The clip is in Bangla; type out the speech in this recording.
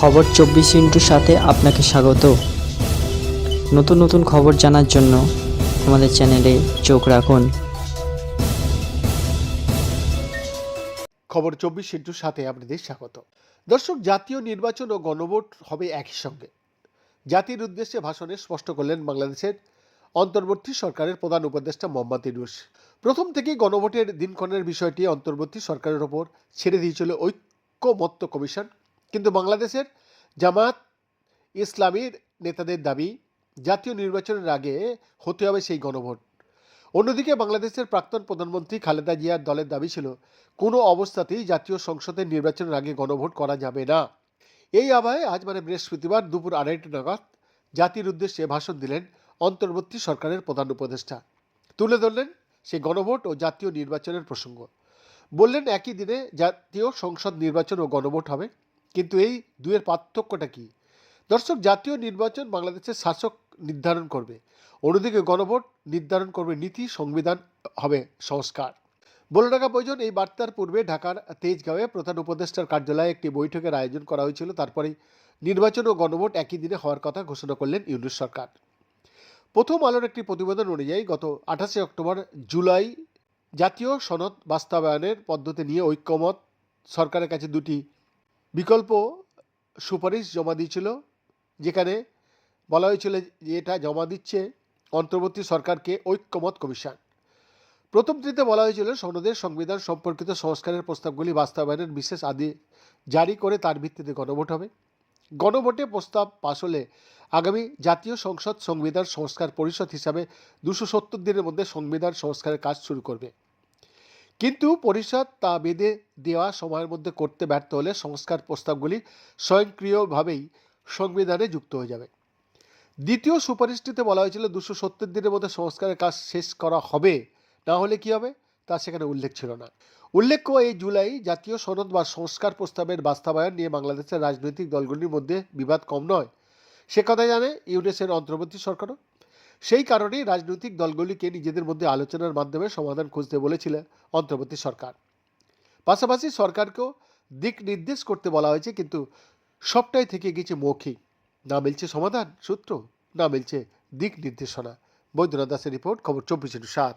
খবর চব্বিশ ইন্টুর সাথে আপনাকে স্বাগত। নতুন নতুন খবর জানার জন্য আমাদের চ্যানেলে চোখ রাখুন। খবর চব্বিশ ইন্টুর সাথে আপনাদের স্বাগত। দর্শক, জাতীয় নির্বাচন ও গণভোট হবে একই সঙ্গে। জাতির উদ্দেশ্যে ভাষণে স্পষ্ট করলেন বাংলাদেশের অন্তর্বর্তী সরকারের প্রধান উপদেষ্টা মোহাম্মদ ইউনুস। প্রথম থেকেই গণভোটের দিনক্ষণের বিষয়টি অন্তর্বর্তী সরকারের ওপর ছেড়ে দিয়েছিল ঐক্যমত্য কমিশন কিন্তু বাংলাদেশের জামাত ইসলামীর নেতাদের দাবি, জাতীয় নির্বাচনের আগে হতে হবে সেই গণভোট। অন্যদিকে বাংলাদেশের প্রাক্তন প্রধানমন্ত্রী খালেদা জিয়ার দলের দাবি ছিল, কোনো অবস্থাতেই জাতীয় সংসদের নির্বাচনের আগে গণভোট করা যাবে না। এই আবহে আজ মানে বৃহস্পতিবার দুপুর আড়াইটা নাগাদ জাতির উদ্দেশ্যে ভাষণ দিলেন অন্তর্বর্তী সরকারের প্রধান উপদেষ্টা। তুলে ধরলেন সেই গণভোট ও জাতীয় নির্বাচনের প্রসঙ্গ। বললেন, একই দিনে জাতীয় সংসদ নির্বাচন ও গণভোট হবে। কিন্তু এই দুয়ের পার্থক্যটা কি? দর্শক, জাতীয় নির্বাচন বাংলাদেশের শাসক নির্ধারণ করবে। অন্যদিকে গণভোট নির্ধারণ করবে নীতি, সংবিধান হবে সংস্কার। বলে রাখা প্রয়োজন এই বার্তার পূর্বে ঢাকার তেজগাঁওয়ে প্রধান উপদেষ্টার কার্যালয়ে একটি বৈঠকের আয়োজন করা হয়েছিল। তারপরেই নির্বাচন ও গণভোট একই দিনে হওয়ার কথা ঘোষণা করলেন ইউনুস সরকার। প্রথম আলোর একটি প্রতিবেদন অনুযায়ী গত আঠাশে অক্টোবর জুলাই জাতীয় সনদ বাস্তবায়নের পদ্ধতি নিয়ে ঐক্যমত সরকারের কাছে দুটি বিকল্প সুপারিশ জমা দিয়েছিল, যেখানে বলা হয়েছিল যে এটা জমা দিচ্ছে অন্তর্বর্তী সরকারকে ঐক্যমত কমিশন। প্রথমটিতে বলা হয়েছিল সনদের সংবিধান সম্পর্কিত সংস্কারের প্রস্তাবগুলি বাস্তবায়নের বিশেষ আদি জারি করে তার ভিত্তিতে গণভোট হবে। গণভোটে প্রস্তাব পাশ হলে আগামী জাতীয় সংসদ সংবিধান সংস্কার পরিষদ হিসাবে দুশো সত্তর দিনের মধ্যে সংবিধান সংস্কারের কাজ শুরু করবে। কিন্তু পরিষদ তা বেঁধে দেওয়া সময়ের মধ্যে করতে ব্যর্থ হলে সংস্কার প্রস্তাবগুলি স্বয়ংক্রিয়ভাবেই সংবিধানে যুক্ত হয়ে যাবে। দ্বিতীয় সুপারিশটিতে বলা হয়েছিল দুশো সত্তর দিনের মধ্যে সংস্কারের কাজ শেষ করা হবে। না হলে কি হবে? তা সেখানে উল্লেখ ছিল না। উল্লেখ্য, এই জুলাই জাতীয় সনদ বা সংস্কার প্রস্তাবের বাস্তবায়ন নিয়ে বাংলাদেশের রাজনৈতিক দলগুলির মধ্যে বিবাদ কম নয়। সে কথা জানে ইউনেসের অন্তর্বর্তী সরকারও। সেই কারণেই রাজনৈতিক দলগুলিকে নিজেদের মধ্যে আলোচনার মাধ্যমে সমাধান খুঁজতে বলেছিলেন অন্তর্বর্তী সরকার। পাশাপাশি সরকারকেও দিক নির্দেশ করতে বলা হয়েছে, কিন্তু সবটাই থেকে গেছে মৌখিক। না মিলছে সমাধান, সূত্র, না মিলছে দিক নির্দেশনা। বৈদ্যনাথ দাসের রিপোর্ট, খবর চব্বিশ সাত।